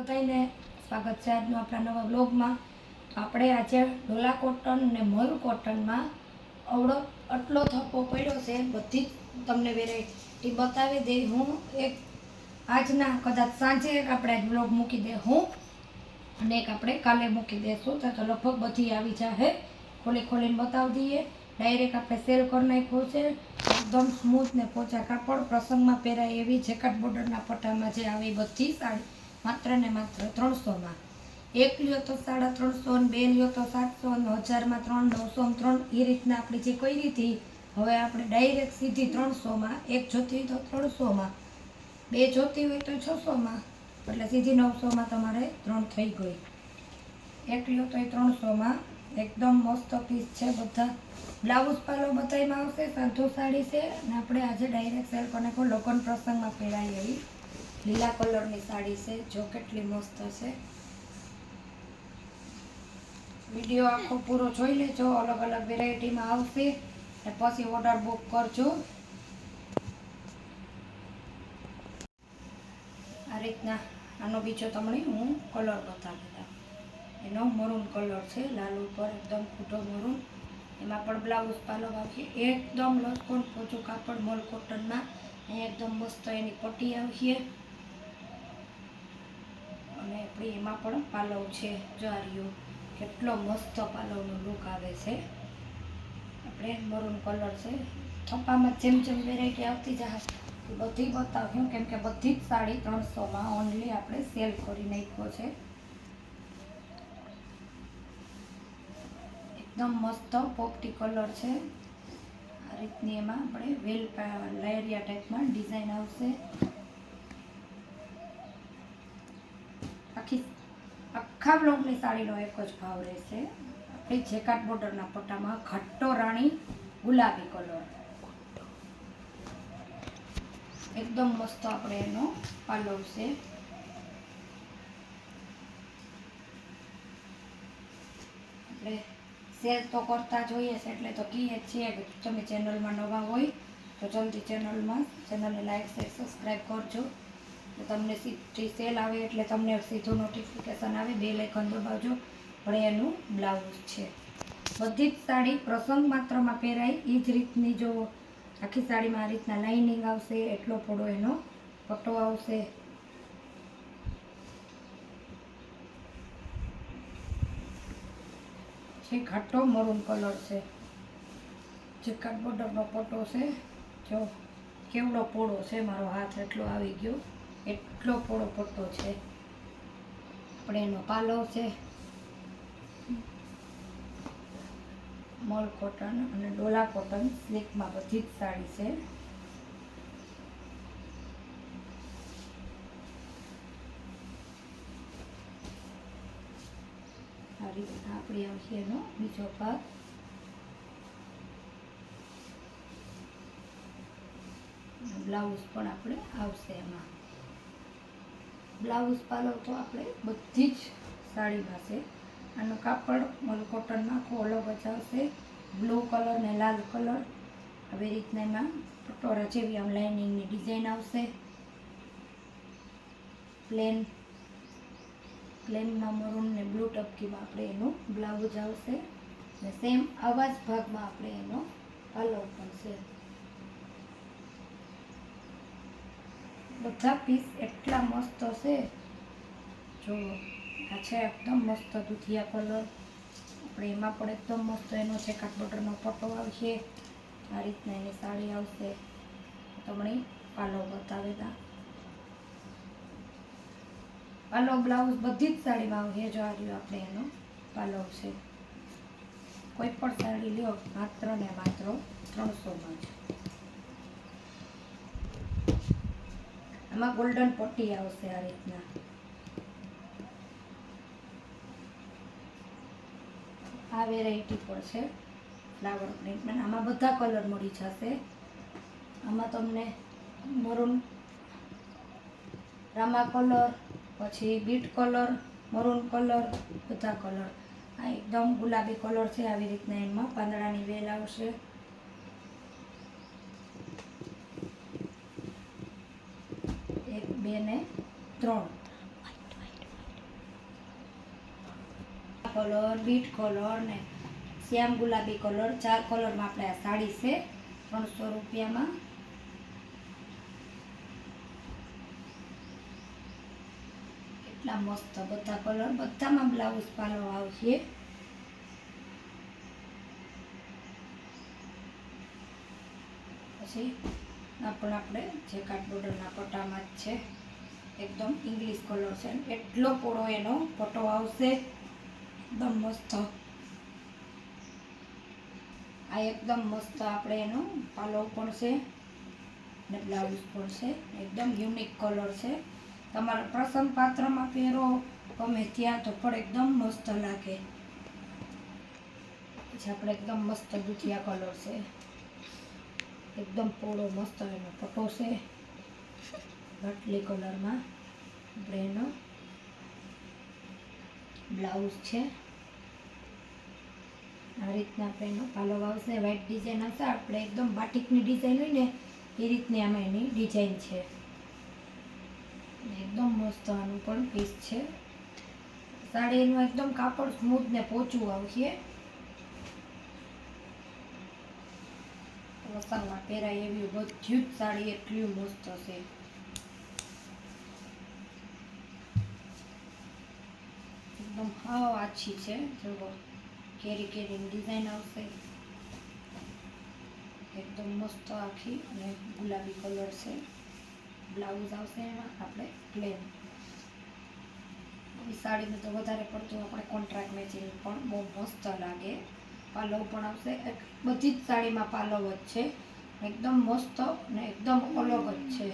બધાને સ્વાગત છે આજનો આપણા નવા બ્લોગમાં આપણે આજે ડોલા કોટન ને મયુર કોટનમાં અવડો આટલો થપ્પો પડ્યો છે, બધી જ તમને વેરાયટી બતાવી દઈ. હું એક આજના કદાચ સાંજે એક આપણે આજ બ્લોગ મૂકી દે હું અને એક આપણે કાલે મૂકી દઈશું તો લગભગ બધી આવી જાહે. ખોલી ખોલીને બતાવી દઈએ. ડાયરેક્ટ આપણે સેલ કરી નાખ્યું છે. એકદમ સ્મૂથ ને પોચા કાપડ. પ્રસંગમાં પહેરાય એવી જેકાટ બોર્ડરના પટ્ટામાં જે આવી બધી સાડી. માત્ર ને માત્ર ત્રણસોમાં એક લ્યો તો સાડા ત્રણસો ને બે લ્યો તો સાતસો ને હજારમાં ત્રણ, નવસો ત્રણ. એ રીતના આપણે જે કરી હતી, હવે આપણે ડાયરેક્ટ સીધી ત્રણસોમાં એક જોતી હોય તો ત્રણસોમાં બે જોતી હોય તો છસોમાં એટલે સીધી નવસોમાં તમારે ત્રણ થઈ ગઈ. એક લ્યો તો એ ત્રણસોમાં એકદમ મસ્ત પીસ છે બધા. બ્લાઉઝ પાલો બધામાં આવશે, સાધુ સાડી છે, અને આપણે આજે ડાયરેક્ટ સેલ કરીને કોઈ લોકોન પ્રસંગમાં પહેરાય એવી લીલા કલરની સાડી છે, જો કેટલી મસ્ત છે. વીડિયો આખો પૂરો જોઈ લેજો, અલગ અલગ વેરાયટીમાં આવશે. અને પછી ઓર્ડર બુક કરજો. આ રીતના, આનો બીજો તમને હું કલર બતાવી દઉં. એનો મરૂન કલર છે, લાલ ઉપર એકદમ ખૂટો મરૂન એમાં પણ બ્લાઉઝ પાલો આવશે એકદમ લસકોન પોચું કાપડ મોલ કોટનમાં એકદમ મસ્ત એની પટ્ટી આવશે અને આપણી એમાં પણ પાલવ છે, જારીઓ. કેટલો મસ્ત પાલવનો લુક આવે છે. આપણે મરૂન કલર છે. થપ્પામાં જેમ જેમ વેરાયટી આવતી એ બધી બતાવ્યું. કેમ કે બધી જ સાડી ત્રણસોમાં ઓનલી આપણે સેલ કરી નાખ્યો છે. એકદમ મસ્ત પોપટી કલર છે. આ રીતની એમાં આપણે વેલ લેરિયા ટાઈપમાં ડિઝાઇન આવશે આખી આખા બ્લોકની સાડીનો એક જ ભાવ રહેશે. આપણી જેકાટ બોર્ડરના પટ્ટામાં ઘટ્ટો રાણી ગુલાબી કલર એકદમ મસ્ત આપણે એનો પાલવ છે. આપણે શેર તો કરતા જોઈએ છે, એટલે તો કહીએ છીએ કે તમે ચેનલમાં નવા હોય તો જલ્દી ચેનલમાં ચેનલને લાઈક શેર સબસ્ક્રાઈબ કરજો. તમને સીધી સેલ આવે એટલે તમને સીધું નોટિફિકેશન આવે, બે લેખન દબાવજો. પણ એનું બ્લાઉઝ છે. બધી જ સાડી પ્રસંગ માત્રમાં પહેરાય. એ જ રીતની જો આખી સાડીમાં આ રીતના લાઇનિંગ આવશે, એટલો પોડો એનો પટ્ટો આવશે. છે ઘાટો મરૂન કલર છે. જે બોર્ડરનો પટ્ટો છે. જો કેવડો પોળો છે, મારો હાથ એટલો આવી ગયો. એટલો પોળો પટ્ટો છે. આપણે એનો પાલો છે. મોલ કોટન અને ડોલા કોટન સિલ્કમાં બધી જ સાડી છે. આ આપણી આવશે એનો બીજો ભાગ. બ્લાઉઝ પણ આપણે આવશે એમાં. બ્લાઉઝ પાલવ તો આપણે બધી જ સાડીમાં છે આનું કાપડ મલ કોટન નાખું, અલગ જ આવશે. બ્લુ કલર ને લાલ કલર. આવી રીતના એમાં પટોરા જેવી આમ લાઇનિંગની ડિઝાઇન આવશે. પ્લેન પ્લેનમાં મરૂન ને બ્લુ ટપકીમાં આપણે એનું બ્લાઉઝ આવશે. ને સેમ આવા જ ભાગમાં આપણે એનો પાલવ પણ છે. બધા પીસ એટલા મસ્ત છે. જો, આ છે એકદમ મસ્ત દૂધિયા કલર આપણે એમાં પણ એકદમ મસ્ત એનો છે કાટ બટરનો પટ્ટો આવશે. આ રીતના એની સાડી આવશે. તમને પાલવ બતાવે તા પાલવ બ્લાઉઝ બધી જ સાડીમાં આવશે. જો આ રહ્યો આપણે એનો પાલવ છે. કોઈ પણ સાડી લ્યો, માત્ર ને માત્ર ત્રણસોમાં જ આમાં ગોલ્ડન પટ્ટી આવશે આ રીતના. આ વેરાયટી પણ છે ફ્લાવર પ્રિન્ટમાં આમાં બધા કલર મળી જશે. આમાં તમને મરૂન રામા કલર પછી બીટ કલર મરૂન કલર બધા કલર આ એકદમ ગુલાબી કલર છે, આવી રીતના એમાં પાંદડાની વેલ આવશે એક બે ને ત્રણ. કલર, બીટ કલર ને શ્યામ ગુલાબી કલર, ચાર કલરમાં આપણે આ સાડી છે, ત્રણસો રૂપિયામાં. એટલા મસ્ત બધા કલર, બધામાં બ્લાઉઝ પાલો આવશે. પછી આ પણ આપણે જે બોર્ડરના પટ્ટામાં જ છે. એકદમ ઇંગ્લિશ કલર છે. એટલો પોળો એનો પટ્ટો આવશે. એકદમ મસ્ત. આ એકદમ મસ્ત આપણે એનો પાલો પણ છે ને બ્લાઉઝ પણ છે. એકદમ યુનિક કલર છે. તમારા પ્રસંગ પાત્રમાં પહેરો, ગમે ત્યાં તો, પણ એકદમ મસ્ત લાગે. પછી આપણે એકદમ મસ્ત દુધિયા કલર છે. એકદમ પોળો મસ્ત એનો પટો છે. બટલી કલરમાં આપણે એનો બ્લાઉઝ છે. આ રીતના આપણે એનો પાલો આવશે વ્હાઈટ ડિઝાઇન આવશે. આપણે એકદમ બાટિકની ડિઝાઇન હોય ને, એ રીતની આમાં એની ડિઝાઇન છે. એકદમ મસ્ત આનું પણ પીસ છે. સાડીનું એકદમ કાપડ સ્મૂથ ને પોચું આવશે. વસામાં પહેરાય એવી બધું જ સાડી એટલી મસ્ત છે. એકદમ હાવ આછી છે, જુઓ. કેરી કેરીની ડિઝાઇન આવશે. એકદમ મસ્ત આખી અને ગુલાબી કલર છે. બ્લાઉઝ આવશે એમાં, આપણે પ્લેન. સાડીનું તો વધારે પડતું આપણે કોન્ટ્રાક્ટ મેચિંગ પણ બહુ મસ્ત લાગે. પાલવ પણ આવશે. બધી જ સાડીમાં પાલવ જ છે. એકદમ મસ્ત અને એકદમ અલગ જ છે.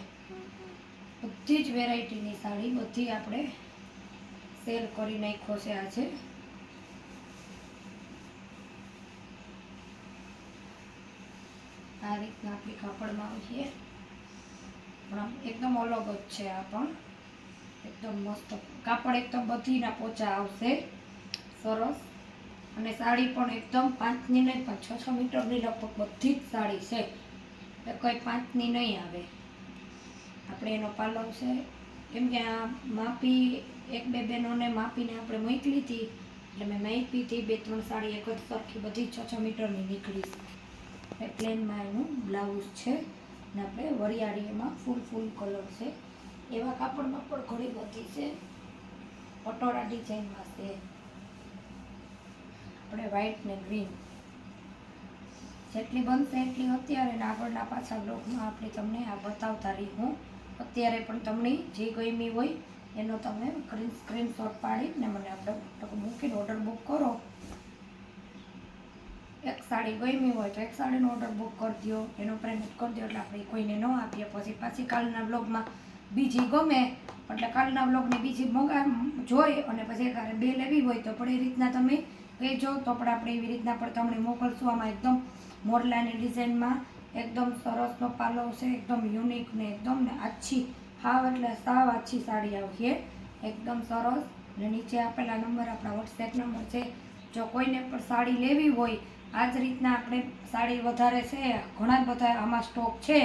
બધી જ વેરાયટીની સાડી બધી આપણે સેલ કરી નાખ્યો છે આજે. આ રીતના આપણે કાપડમાં આવીએ. પણ એકદમ અલગ જ છે આ પણ. એકદમ મસ્ત. કાપડ એકદમ બધીના પોચા આવશે. સરસ. અને સાડી પણ એકદમ પાંચની નહીં, પણ છ છ મીટરની લગભગ બધી જ સાડી છે. એ કંઈ પાંચની નહીં આવે. આપણે એનો પાલવ છે. કેમ કે આ માપી, એક બે બહેનોને માપીને આપણે મોકલી હતી. એટલે મેં માપી હતી, બે ત્રણ સાડી એક જ સરખી બધી છ છ મીટરની નીકળી છે. પ્લેનમાં એનું બ્લાઉઝ છે ને આપણે વરિયાળીમાં ફૂલ ફૂલ કલર છે. એવા કાપડમાં પણ ઘણી બધી છે. પટોળા ડિઝાઇનમાં છે. આપણે વ્હાઈટ ને ગ્રીન જેટલી બનશે એટલી અત્યારે આગળના પાછા બ્લોગમાં આપણે તમને આ બતાવતા રહી હું અત્યારે પણ તમને જે ગમી હોય એનો તમે સ્ક્રીનશોટ પાડીને મને આપણે મૂકીને ઓર્ડર બુક કરો. એક સાડી ગમી હોય તો એક સાડીનો ઓર્ડર બુક કરી દો એનો પેમેન્ટ કરી દો એટલે આપણે કોઈને ન આપીએ. પછી પાછી કાલના બ્લોગમાં બીજી ગમે એટલે કાલના બ્લોગની બીજી મંગા જોઈ અને પછી એકારે બે લેવી હોય તો પણ એ રીતના તમે કહેજો તો પણ આપણે એવી રીતના પણ તમને મોકલશું. આમાં એકદમ મોરલાની ડિઝાઇનમાં એકદમ સરસનો પાલો છે, એકદમ યુનિક ને એકદમ ને આછી હાવ એટલે સાવ આછી સાડી આવશે. એકદમ સરસ. ને નીચે આપેલા નંબર આપણા વોટ્સએપ નંબર છે. જો કોઈને પણ સાડી લેવી હોય આ જ રીતના આપણે સાડી વધારે છે, ઘણા બધા આમાં સ્ટોક છે.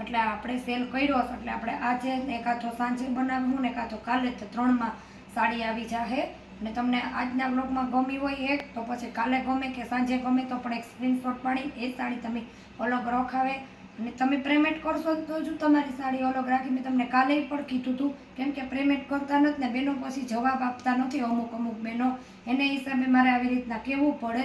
એટલે આપણે સેલ કર્યો એટલે આપણે આજે એકાદ તો સાંજે બનાવવું ને એકાદ તો કાલે ત્રણમાં સાડી આવી જાહે. અને તમને આજના બ્લોગમાં ગમી હોય એક, તો પછી કાલે ગમે કે સાંજે ગમે તો પણ એક સ્ક્રીનશોટ પાડી, એ સાડી તમે અલગ રખાવે. અને તમે પેમેન્ટ કરશો તો જ તમારી સાડી અલગ રાખી. મેં તમને કાલે પણ કીધું હતું કેમ કે પેમેન્ટ કરતા નથી ને, બેનો પછી જવાબ આપતા નથી અમુક અમુક બેનો. એને હિસાબે મારે આવી રીતના કહેવું પડે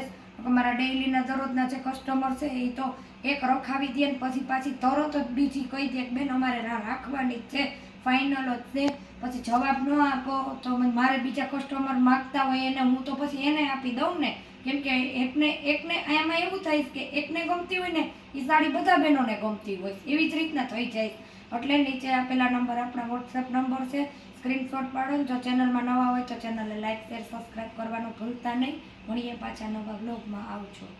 મારા ડેઈલીના દરરોજના જે કસ્ટમર છે, એ તો એક રખાવી દે ને પછી પાછી તરત જ બીજી કહી દે બેન, અમારે રાખવાની જ છે. ફાઇનલ જ છે. પછી જવાબ ન આપો, તો મારે બીજા કસ્ટમર માગતા હોય એને હું તો પછી એને આપી દઉં ને. કેમ કે એકને એકને એમાં એવું થાય કે એકને ગમતી હોય ને એ સાડી બધા બહેનોને ગમતી હોય એવી જ રીતના થઈ જાય એટલે નીચે આપેલા નંબર આપણા વોટ્સએપ નંબર છે. સ્ક્રીનશોટ પાડો જો ચેનલમાં નવા હોય તો ચેનલને લાઈક શેર સબસ્ક્રાઈબ કરવાનું ભૂલતા નહીં. મળીએ પાછા નવા બ્લોગમાં આવજો.